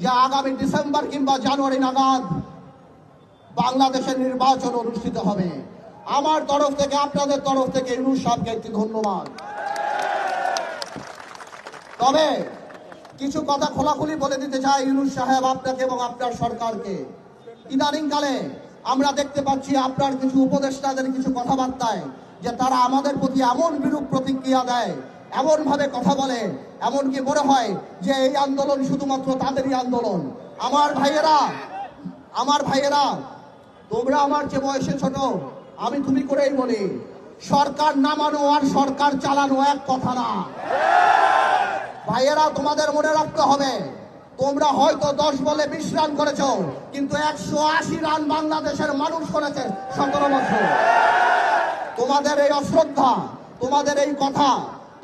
যে আগামী ডিসেম্বর কিংবা জানুয়ারি নাগাদ বাংলাদেশের নির্বাচন অনুষ্ঠিত হবে। আমার তরফ থেকে, আপনাদের তরফ থেকে ইউনুস সাহেবকে একটি ধন্যবাদ। তবে কিছু কথা খোলাখুলি বলে দিতে চাই ইউনুস সাহেব আপনাকে এবং আপনার সরকারকে। ইদানিংকালে আমরা দেখতে পাচ্ছি আপনার কিছু উপদেষ্টাদের কিছু কথাবার্তায় যে তারা আমাদের প্রতি এমন বিরূপ প্রতিক্রিয়া দেয় এমন ভাবে কথা বলে, এমনকি মনে হয় যে এই আন্দোলন শুধুমাত্র তাদেরই আন্দোলন। আমার ভাইয়েরা আমার ভাইয়েরা, তোমরা আমার যে বয়সে ছোট, আমি তুমি করেই বলি, সরকার নামানো আর সরকার চালানো এক কথা না। ভাইয়েরা, তোমাদের মনে রাখতে হবে, তোমরা হয়তো দশ বলে বিশ রান করেছ, কিন্তু একশো আশি রান বাংলাদেশের মানুষ করেছে সতেরো বছর। তোমাদের এই অশ্রদ্ধা, তোমাদের এই কথা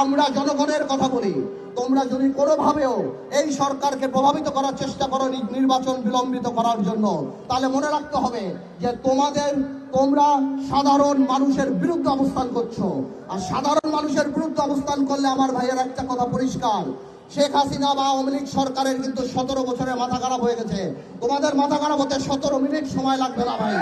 আমরা জনগণের কথা বলি। তোমরা যদি কোনোভাবেও এই সরকারকে প্রভাবিত করার চেষ্টা করো নির্বাচন বিলম্বিত করার জন্য, তাহলে মনে রাখতে হবে যে তোমাদের, তোমরা সাধারণ মানুষের বিরুদ্ধে অবস্থান করছ। আর সাধারণ মানুষের বিরুদ্ধে অবস্থান করলে আমার ভাইয়ের একটা কথা পরিষ্কার। শেখ হাসিনা বা লীগ সরকারের কিন্তু সতেরো বছরের মাথা খারাপ হয়ে গেছে। তোমাদের মাথা খারাপ হতে সতেরো মিনিট সময় লাগবে না ভাই।